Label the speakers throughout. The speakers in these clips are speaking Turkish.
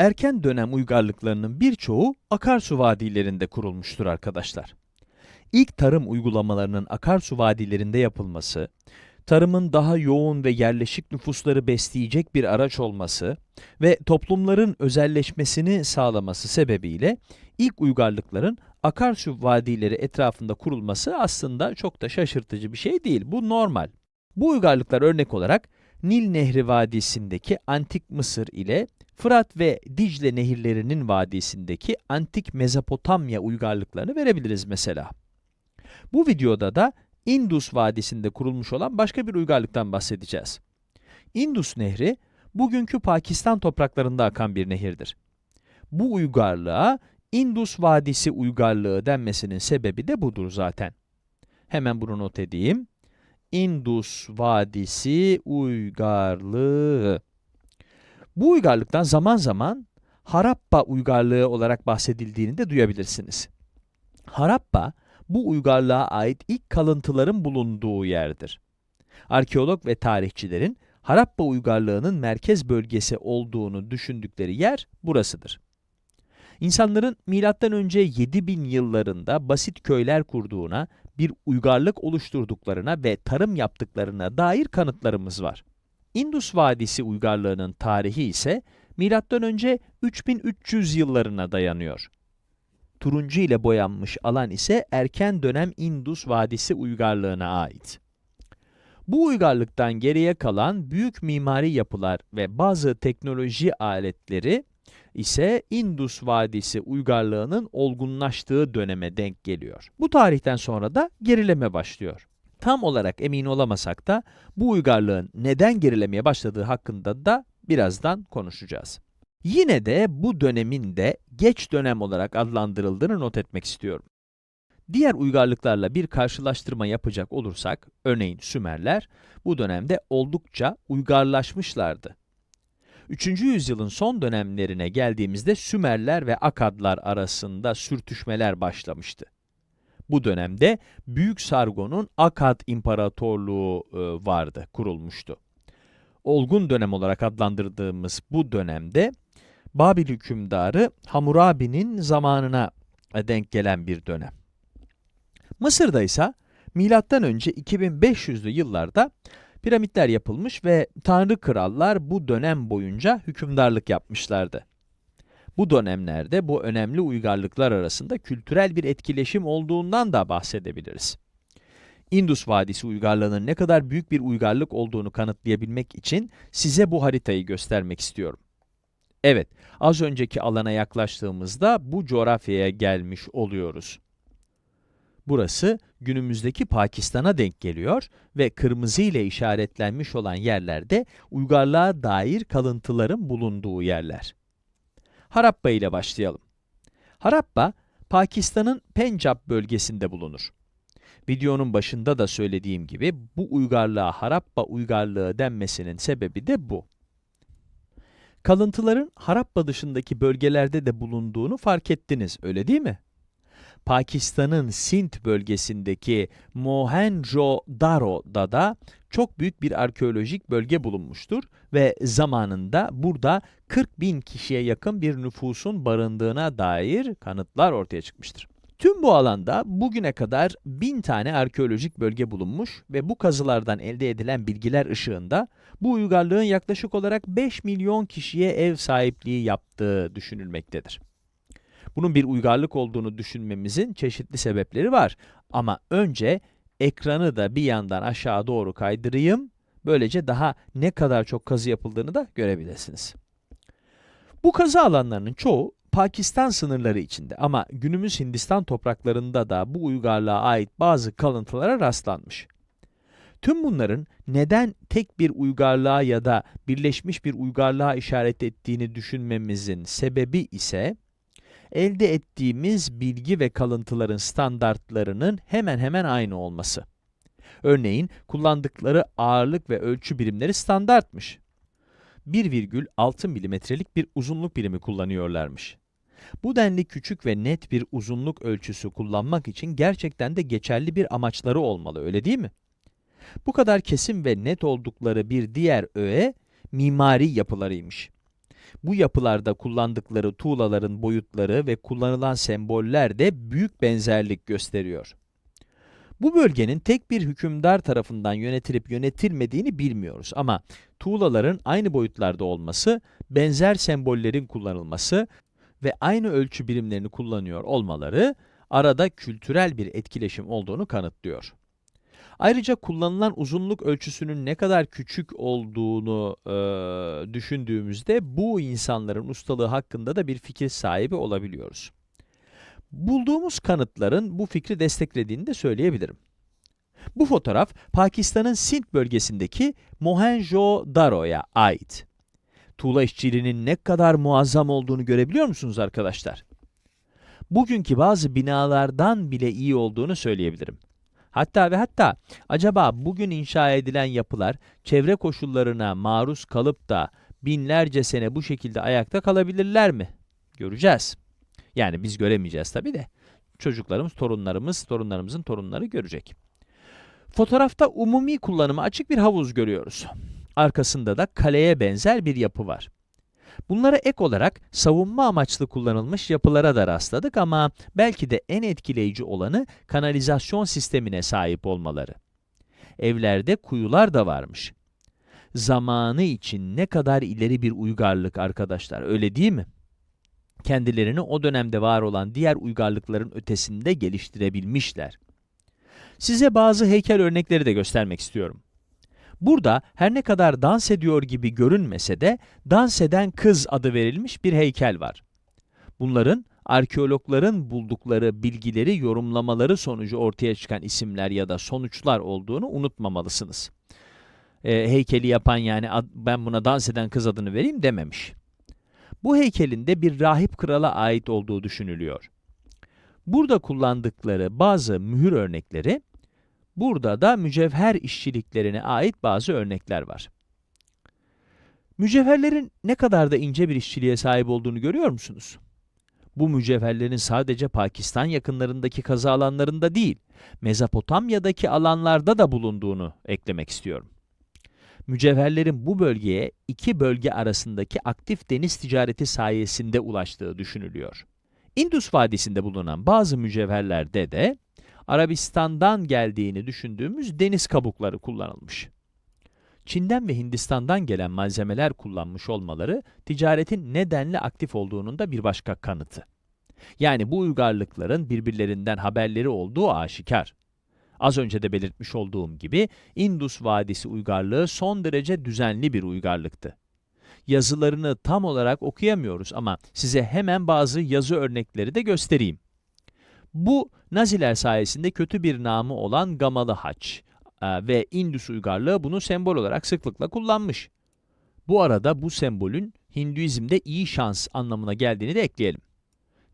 Speaker 1: Erken dönem uygarlıklarının birçoğu akarsu vadilerinde kurulmuştur arkadaşlar. İlk tarım uygulamalarının akarsu vadilerinde yapılması, tarımın daha yoğun ve yerleşik nüfusları besleyecek bir araç olması ve toplumların özelleşmesini sağlaması sebebiyle ilk uygarlıkların akarsu vadileri etrafında kurulması aslında çok da şaşırtıcı bir şey değil. Bu normal. Bu uygarlıklar örnek olarak Nil Nehri Vadisi'ndeki Antik Mısır ile Fırat ve Dicle nehirlerinin vadisindeki Antik Mezopotamya uygarlıklarını verebiliriz mesela. Bu videoda da Indus Vadisi'nde kurulmuş olan başka bir uygarlıktan bahsedeceğiz. Indus Nehri, bugünkü Pakistan topraklarında akan bir nehirdir. Bu uygarlığa Indus Vadisi uygarlığı denmesinin sebebi de budur zaten. Hemen bunu not edeyim. Indus Vadisi uygarlığı. Bu uygarlıktan zaman zaman Harappa uygarlığı olarak bahsedildiğini de duyabilirsiniz. Harappa, bu uygarlığa ait ilk kalıntıların bulunduğu yerdir. Arkeolog ve tarihçilerin Harappa uygarlığının merkez bölgesi olduğunu düşündükleri yer burasıdır. İnsanların M.Ö. 7000 yıllarında basit köyler kurduğuna, bir uygarlık oluşturduklarına ve tarım yaptıklarına dair kanıtlarımız var. Indus Vadisi uygarlığının tarihi ise M.Ö. 3300 yıllarına dayanıyor. Turuncu ile boyanmış alan ise erken dönem Indus Vadisi uygarlığına ait. Bu uygarlıktan geriye kalan büyük mimari yapılar ve bazı teknoloji aletleri ise Indus Vadisi uygarlığının olgunlaştığı döneme denk geliyor. Bu tarihten sonra da gerileme başlıyor. Tam olarak emin olamasak da bu uygarlığın neden gerilemeye başladığı hakkında da birazdan konuşacağız. Yine de bu dönemin de geç dönem olarak adlandırıldığını not etmek istiyorum. Diğer uygarlıklarla bir karşılaştırma yapacak olursak, örneğin Sümerler, bu dönemde oldukça uygarlaşmışlardı. 3. yüzyılın son dönemlerine geldiğimizde Sümerler ve Akadlar arasında sürtüşmeler başlamıştı. Bu dönemde Büyük Sargon'un Akad İmparatorluğu e, vardı, kurulmuştu. Olgun dönem olarak adlandırdığımız bu dönemde Babil hükümdarı Hammurabi'nin zamanına denk gelen bir dönem. Mısır'da ise milattan önce 2500'lü yıllarda piramitler yapılmış ve tanrı krallar bu dönem boyunca hükümdarlık yapmışlardı. Bu dönemlerde bu önemli uygarlıklar arasında kültürel bir etkileşim olduğundan da bahsedebiliriz. Indus Vadisi uygarlığının ne kadar büyük bir uygarlık olduğunu kanıtlayabilmek için size bu haritayı göstermek istiyorum. Evet, az önceki alana yaklaştığımızda bu coğrafyaya gelmiş oluyoruz. Burası günümüzdeki Pakistan'a denk geliyor ve kırmızı ile işaretlenmiş olan yerlerde uygarlığa dair kalıntıların bulunduğu yerler. Harappa ile başlayalım. Harappa, Pakistan'ın Pencap bölgesinde bulunur. Videonun başında da söylediğim gibi bu uygarlığa Harappa uygarlığı denmesinin sebebi de bu. Kalıntıların Harappa dışındaki bölgelerde de bulunduğunu fark ettiniz, öyle değil mi? Pakistan'ın Sint bölgesindeki Mohenjo-Daro'da da çok büyük bir arkeolojik bölge bulunmuştur ve zamanında burada 40 bin kişiye yakın bir nüfusun barındığına dair kanıtlar ortaya çıkmıştır. Tüm bu alanda bugüne kadar bin tane arkeolojik bölge bulunmuş ve bu kazılardan elde edilen bilgiler ışığında bu uygarlığın yaklaşık olarak 5 milyon kişiye ev sahipliği yaptığı düşünülmektedir. Bunun bir uygarlık olduğunu düşünmemizin çeşitli sebepleri var. Ama önce ekranı da bir yandan aşağı doğru kaydırayım. Böylece daha ne kadar çok kazı yapıldığını da görebilirsiniz. Bu kazı alanlarının çoğu Pakistan sınırları içinde ama günümüz Hindistan topraklarında da bu uygarlığa ait bazı kalıntılara rastlanmış. Tüm bunların neden tek bir uygarlığa ya da birleşmiş bir uygarlığa işaret ettiğini düşünmemizin sebebi ise elde ettiğimiz bilgi ve kalıntıların standartlarının hemen hemen aynı olması. Örneğin kullandıkları ağırlık ve ölçü birimleri standartmış. 1,6 milimetrelik bir uzunluk birimi kullanıyorlarmış. Bu denli küçük ve net bir uzunluk ölçüsü kullanmak için gerçekten de geçerli bir amaçları olmalı, öyle değil mi? Bu kadar kesin ve net oldukları bir diğer öğe, mimari yapılarıymış. Bu yapılarda kullandıkları tuğlaların boyutları ve kullanılan semboller de büyük benzerlik gösteriyor. Bu bölgenin tek bir hükümdar tarafından yönetilip yönetilmediğini bilmiyoruz ama tuğlaların aynı boyutlarda olması, benzer sembollerin kullanılması ve aynı ölçü birimlerini kullanıyor olmaları arada kültürel bir etkileşim olduğunu kanıtlıyor. Ayrıca kullanılan uzunluk ölçüsünün ne kadar küçük olduğunu e, düşündüğümüzde bu insanların ustalığı hakkında da bir fikir sahibi olabiliyoruz. Bulduğumuz kanıtların bu fikri desteklediğini de söyleyebilirim. Bu fotoğraf Pakistan'ın Sindh bölgesindeki Mohenjo-Daro'ya ait. Tuğla işçiliğinin ne kadar muazzam olduğunu görebiliyor musunuz arkadaşlar? Bugünkü bazı binalardan bile iyi olduğunu söyleyebilirim. Hatta ve hatta acaba bugün inşa edilen yapılar çevre koşullarına maruz kalıp da binlerce sene bu şekilde ayakta kalabilirler mi? Göreceğiz. Yani biz göremeyeceğiz tabii de. Çocuklarımız, torunlarımız, torunlarımızın torunları görecek. Fotoğrafta umumi kullanıma açık bir havuz görüyoruz. Arkasında da kaleye benzer bir yapı var. Bunlara ek olarak savunma amaçlı kullanılmış yapılara da rastladık ama belki de en etkileyici olanı kanalizasyon sistemine sahip olmaları. Evlerde kuyular da varmış. Zamanı için ne kadar ileri bir uygarlık arkadaşlar, öyle değil mi? Kendilerini o dönemde var olan diğer uygarlıkların ötesinde geliştirebilmişler. Size bazı heykel örnekleri de göstermek istiyorum. Burada her ne kadar dans ediyor gibi görünmese de dans eden kız adı verilmiş bir heykel var. Bunların arkeologların buldukları bilgileri yorumlamaları sonucu ortaya çıkan isimler ya da sonuçlar olduğunu unutmamalısınız. E, heykeli yapan yani ad, ben buna dans eden kız adını vereyim dememiş. Bu heykelin de bir rahip krala ait olduğu düşünülüyor. Burada kullandıkları bazı mühür örnekleri Burada da mücevher işçiliklerine ait bazı örnekler var. Mücevherlerin ne kadar da ince bir işçiliğe sahip olduğunu görüyor musunuz? Bu mücevherlerin sadece Pakistan yakınlarındaki kazı alanlarında değil, Mezopotamya'daki alanlarda da bulunduğunu eklemek istiyorum. Mücevherlerin bu bölgeye iki bölge arasındaki aktif deniz ticareti sayesinde ulaştığı düşünülüyor. Indus Vadisi'nde bulunan bazı mücevherlerde de Arabistan'dan geldiğini düşündüğümüz deniz kabukları kullanılmış. Çin'den ve Hindistan'dan gelen malzemeler kullanmış olmaları ticaretin nedenli aktif olduğunun da bir başka kanıtı. Yani bu uygarlıkların birbirlerinden haberleri olduğu aşikar. Az önce de belirtmiş olduğum gibi Indus Vadisi uygarlığı son derece düzenli bir uygarlıktı. Yazılarını tam olarak okuyamıyoruz ama size hemen bazı yazı örnekleri de göstereyim. Bu Naziler sayesinde kötü bir namı olan Gamalı Haç e, ve Indus uygarlığı bunu sembol olarak sıklıkla kullanmış. Bu arada bu sembolün Hinduizm'de iyi şans anlamına geldiğini de ekleyelim.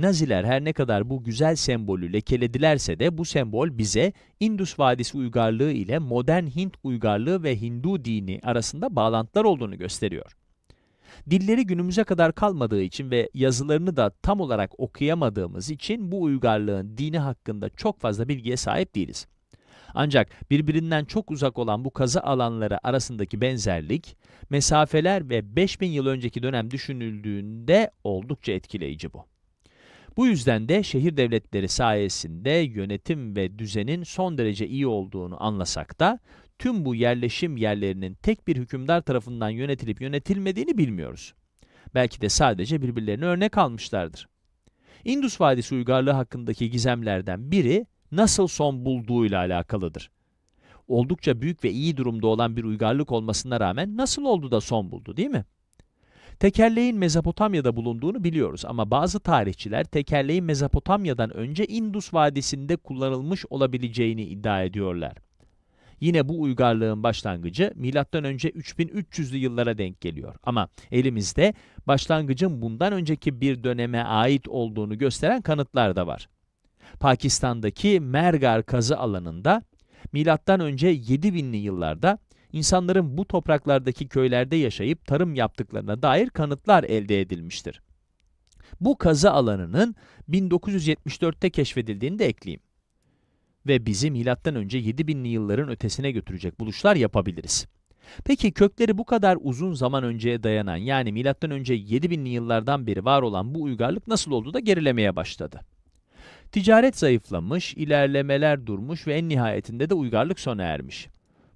Speaker 1: Naziler her ne kadar bu güzel sembolü lekeledilerse de bu sembol bize Indus Vadisi uygarlığı ile modern Hint uygarlığı ve Hindu dini arasında bağlantılar olduğunu gösteriyor. Dilleri günümüze kadar kalmadığı için ve yazılarını da tam olarak okuyamadığımız için bu uygarlığın dini hakkında çok fazla bilgiye sahip değiliz. Ancak birbirinden çok uzak olan bu kazı alanları arasındaki benzerlik, mesafeler ve 5000 yıl önceki dönem düşünüldüğünde oldukça etkileyici bu. Bu yüzden de şehir devletleri sayesinde yönetim ve düzenin son derece iyi olduğunu anlasak da tüm bu yerleşim yerlerinin tek bir hükümdar tarafından yönetilip yönetilmediğini bilmiyoruz. Belki de sadece birbirlerine örnek almışlardır. Indus Vadisi uygarlığı hakkındaki gizemlerden biri nasıl son bulduğuyla alakalıdır. Oldukça büyük ve iyi durumda olan bir uygarlık olmasına rağmen nasıl oldu da son buldu değil mi? Tekerleğin Mezopotamya'da bulunduğunu biliyoruz ama bazı tarihçiler tekerleğin Mezopotamya'dan önce Indus Vadisi'nde kullanılmış olabileceğini iddia ediyorlar. Yine bu uygarlığın başlangıcı önce 3300'lü yıllara denk geliyor. Ama elimizde başlangıcın bundan önceki bir döneme ait olduğunu gösteren kanıtlar da var. Pakistan'daki Mergar kazı alanında önce 7000'li yıllarda insanların bu topraklardaki köylerde yaşayıp tarım yaptıklarına dair kanıtlar elde edilmiştir. Bu kazı alanının 1974'te keşfedildiğini de ekleyeyim. Ve bizi önce 7000'li yılların ötesine götürecek buluşlar yapabiliriz. Peki kökleri bu kadar uzun zaman önceye dayanan yani önce 7000'li yıllardan beri var olan bu uygarlık nasıl oldu da gerilemeye başladı? Ticaret zayıflamış, ilerlemeler durmuş ve en nihayetinde de uygarlık sona ermiş.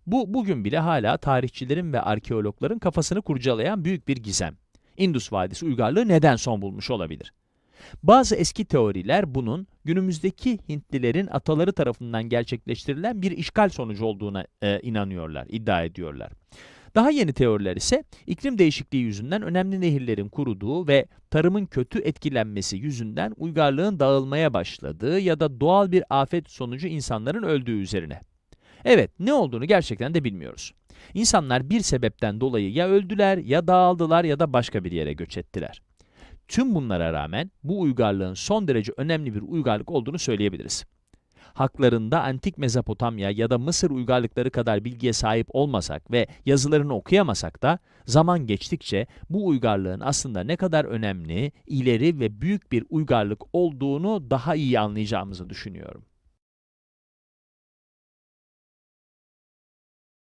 Speaker 1: Bu bugün bile hala tarihçilerin ve arkeologların kafasını kurcalayan büyük bir gizem. Indus Vadisi uygarlığı neden son bulmuş olabilir? Bazı eski teoriler bunun günümüzdeki Hintlilerin ataları tarafından gerçekleştirilen bir işgal sonucu olduğuna e, inanıyorlar, iddia ediyorlar. Daha yeni teoriler ise iklim değişikliği yüzünden önemli nehirlerin kuruduğu ve tarımın kötü etkilenmesi yüzünden uygarlığın dağılmaya başladığı ya da doğal bir afet sonucu insanların öldüğü üzerine. Evet, ne olduğunu gerçekten de bilmiyoruz. İnsanlar bir sebepten dolayı ya öldüler, ya dağıldılar ya da başka bir yere göç ettiler. Tüm bunlara rağmen bu uygarlığın son derece önemli bir uygarlık olduğunu söyleyebiliriz. Haklarında antik Mezopotamya ya da Mısır uygarlıkları kadar bilgiye sahip olmasak ve yazılarını okuyamasak da zaman geçtikçe bu uygarlığın aslında ne kadar önemli, ileri ve büyük bir uygarlık olduğunu daha iyi anlayacağımızı düşünüyorum.